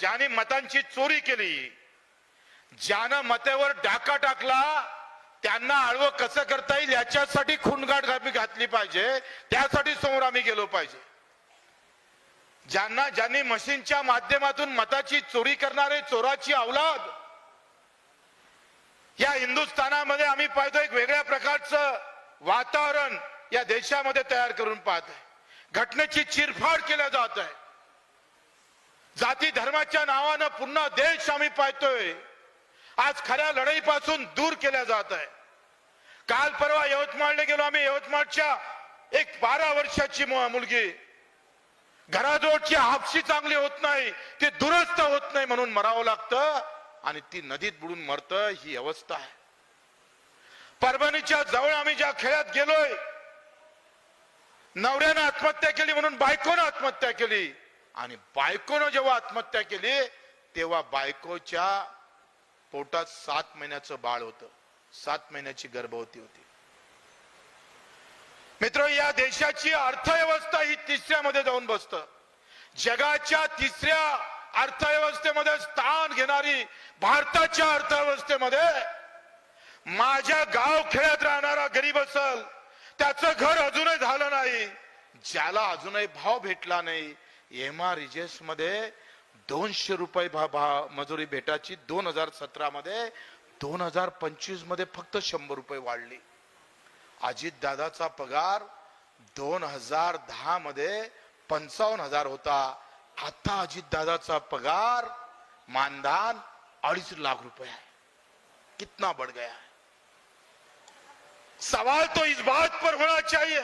ज्याने मतांची चोरी केली ज्यानं मतेवर डाका टाकला त्यांना आळवं कसं करता येईल याच्यासाठी खूनगाठ आम्ही घातली पाहिजे त्यासाठी समोर आम्ही गेलो पाहिजे. ज्यांना ज्यांनी मशीनच्या माध्यमातून मताची चोरी करणारे चोराची औलाद या हिंदुस्थानामध्ये आम्ही पाहतो एक वेगळ्या प्रकारचं वातावरण या देशामध्ये तयार करून पाहत आहे घटनेची चिरफाड केल्या जात आहे. जाती धर्माच्या नावानं पुन्हा देश आम्ही पाहतोय. आज खऱ्या लढाईपासून दूर केल्या जात आहे. काल परवा यवतमाळला गेलो आम्ही. यवतमाळच्या एक बारा वर्षाची मुलगी. घराजवळची हापशी चांगली होत नाही. ते दुरुस्त होत नाही म्हणून मरावं लागतं आणि ती नदीत बुडून मरत ही अवस्था आहे. परभणीच्या जवळ आम्ही ज्या खेळात गेलोय नवऱ्यानं आत्महत्या केली म्हणून बायकोनं आत्महत्या केली. आणि बायकोनं जेव्हा आत्महत्या केली तेव्हा बायकोच्या पोटात सात महिन्याचं बाळ होतं. सात महिन्याची गर्भवती होती. मित्र या देशाची अर्थव्यवस्था ही तिसऱ्यामध्ये जाऊन बसत. जगाच्या तिसऱ्या अर्थव्यवस्थेमध्ये स्थान घेणारी भारताच्या अर्थव्यवस्थेमध्ये माझ्या गाव खेळत राहणारा गरीब असल त्याचं घर अजूनही झालं नाही ज्याला अजूनही भाव भेटला नाही एम आरमध्ये दोनशे रुपये भा, भा मजुरी भेटाची दोन हजार सतरा मध्ये दोन हजार पंचवीसमध्ये फक्त शंभर रुपये वाढली. अजित दादाचा पगार दोन हजार दहा मध्ये पंचावन्न हजार होता. आता अजित दादाचा पगार मानधन अडीच लाख रुपये आहे. कितना बढ़ गया है. सवाल तो इस बात पर होना चाहिए.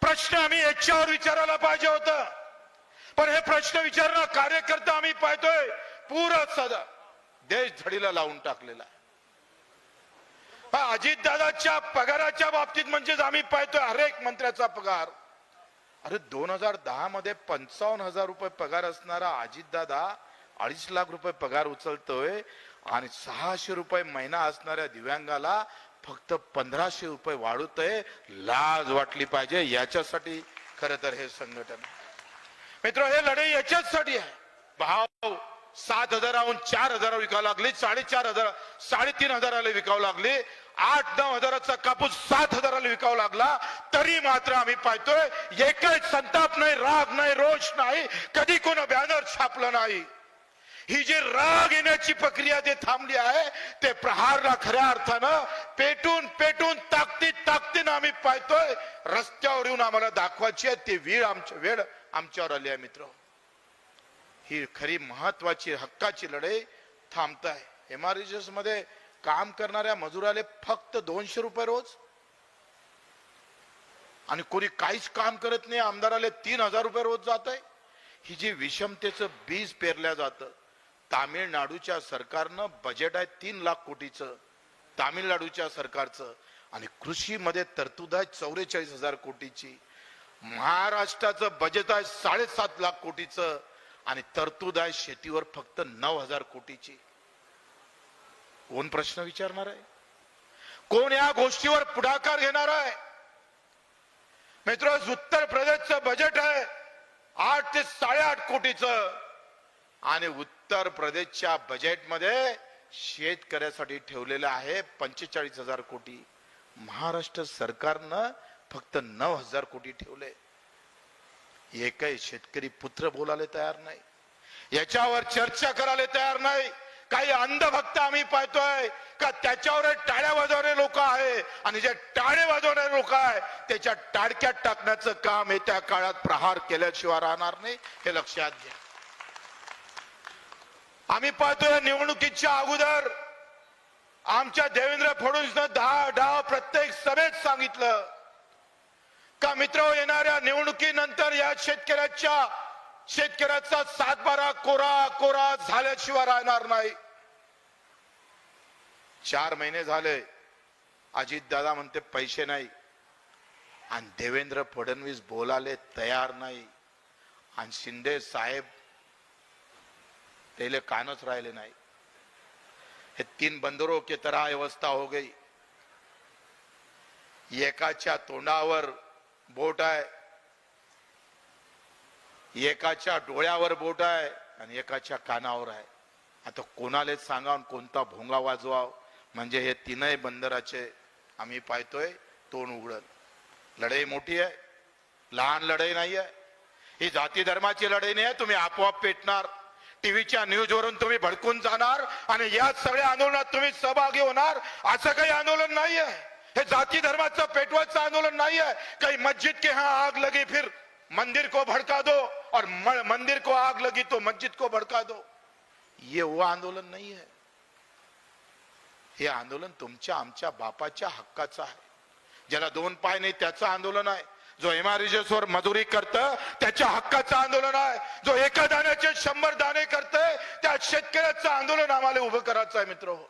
प्रश्न आम्ही याच्यावर विचारायला पाहिजे होता. पण हे प्रश्न विचारणं कार्यकर्ता आम्ही पाहतोय पुरं सदा देश झडीला लावून टाकलेला आहे. अजित दादाच्या पगाराच्या बाबतीत म्हणजेच आम्ही पाहतोय हरेक मंत्र्याचा पगार. अरे दोन हजार दहा मध्ये पंचावन्न हजार रुपये पगार असणारा अजित दादा अडीच लाख रुपये पगार उचलतोय आणि सहाशे रुपये महिना असणाऱ्या दिव्यांगाला फक्त पंधराशे रुपये वाढवतोय. लाज वाटली पाहिजे याच्यासाठी खर तर हे संघटन. आहे. मित्र हे लढाई याच्याचसाठी आहे. भाव सात हजाराहून चार हजार विकावं लागले साडेचार हजार साडेतीन हजाराला विकावं लागले आठ नऊ हजाराचा कापूस सात हजाराला विकावं लागला तरी मात्र आम्ही पाहतोय एकच संताप नाही राग नाही रोष नाही कधी कोण बॅनर छापलं नाही. ही जी राग येण्याची प्रक्रिया जे थांबली आहे ते प्रहारला खऱ्या अर्थानं पेटून पेटून ताकदीत ताकदीनं आम्ही पाहतोय. रस्त्यावर येऊन आम्हाला दाखवायची आहे. ते वेळ आमच्या वेळ आमच्यावर आली आहे मित्र. ही खरी महत्वाची हक्काची लढाई थांबत आहे एममध्ये काम करणाऱ्या मजुराले फक्त दोनशे रुपये रोज. आणि कोणी काहीच काम करत नाही आमदाराले तीन हजार रुपये रोज जात आहे ही जी विषमतेचं बीज पेरल्या जातं तामिळनाडूच्या सरकारनं बजेट आहे तीन लाख कोटीचं. तामिळनाडूच्या सरकारचं आणि कृषीमध्ये तरतूद आहे चौवेचाळीस हजार कोटीची महाराष्ट्राचं बजेट आहे साडेसात लाख कोटीचं आणि तरतूद आहे शेतीवर फक्त नऊ हजार कोटीची. कोण प्रश्न विचारणार आहे? कोण या गोष्टीवर पुढाकार घेणार आहे? मित्र उत्तर प्रदेशचं बजेट आहे आठ ते साडेआठ कोटीचं आणि उत्तर प्रदेशच्या बजेटमध्ये शेतकऱ्यासाठी ठेवलेलं आहे पंचेचाळीस हजार कोटी. महाराष्ट्र सरकारनं फक्त नऊ हजार कोटी ठेवले. एकही शेतकरी पुत्र बोलायला तयार नाही. याच्यावर चर्चा करायला तयार नाही. काही अंधभक्त आम्ही पाहतोय का त्याच्यावर टाळ्या वाजवणारे लोक आहे आणि जे टाळे वाजवणारे लोक आहे त्याच्या टाडक्यात टाकण्याचं काम येत्या काळात प्रहार केल्याशिवाय राहणार नाही. हे लक्षात घ्या. आम्ही पाहतोय निवडणुकीच्या अगोदर आमच्या देवेंद्र फडणवीसनं दहा डाव प्रत्येक सभेत सांगितलं. का मित्र हो, येणाऱ्या निवडणुकीनंतर या शेतकऱ्याच्या शेतकऱ्याचा सातबारा कोरा कोरा झाल्याशिवाय राहणार नाही. चार महिने झाले. अजित दादा म्हणते पैसे नाही. आणि देवेंद्र फडणवीस बोलाले तयार नाही. आणि शिंदे साहेब त्याले कानच राहिले नाही. हे तीन बंदरों की तरह व्यवस्था हो गई। एकाच्या तोंडावर बोट आहे एकाच्या डोळ्यावर बोट आहे आणि एकाच्या कानावर आहे. आता कोणालाच सांगा कोणता भोंगा वाजवाव? म्हणजे हे तीनही बंदराचे आम्ही पाहतोय तोंड उघडत. लढाई मोठी आहे लहान लढाई नाही आहे ही जाती धर्माची लढाई नाही आहे तुम्ही आपोआप पेटणार. टीव्हीच्या न्यूज वरून तुम्ही भडकून जाणार आणि या सगळ्या आंदोलनात तुम्ही सहभागी होणार. असं काही आंदोलन नाही आहे हे जाती धर्माचं पेटवायचं आंदोलन नाही आहे काही मस्जिद के हा आग लगी फिर मंदिर को भड़का दो और मंदिर को आग लगी तो मस्जिद को भड़का दो। ये वो आंदोलन नाही है। हे आंदोलन तुमच्या आमच्या बापाच्या हक्काचं आहे. ज्याला दोन पाय नाही त्याचं आंदोलन आहे. जो एमआरएसवर मजुरी करत त्याच्या हक्काचं आंदोलन आहे. जो एका दाण्याचे शंभर दाणे करतय त्या शेतकऱ्याचं आंदोलन आम्हाला उभं करायचं आहे मित्र हो.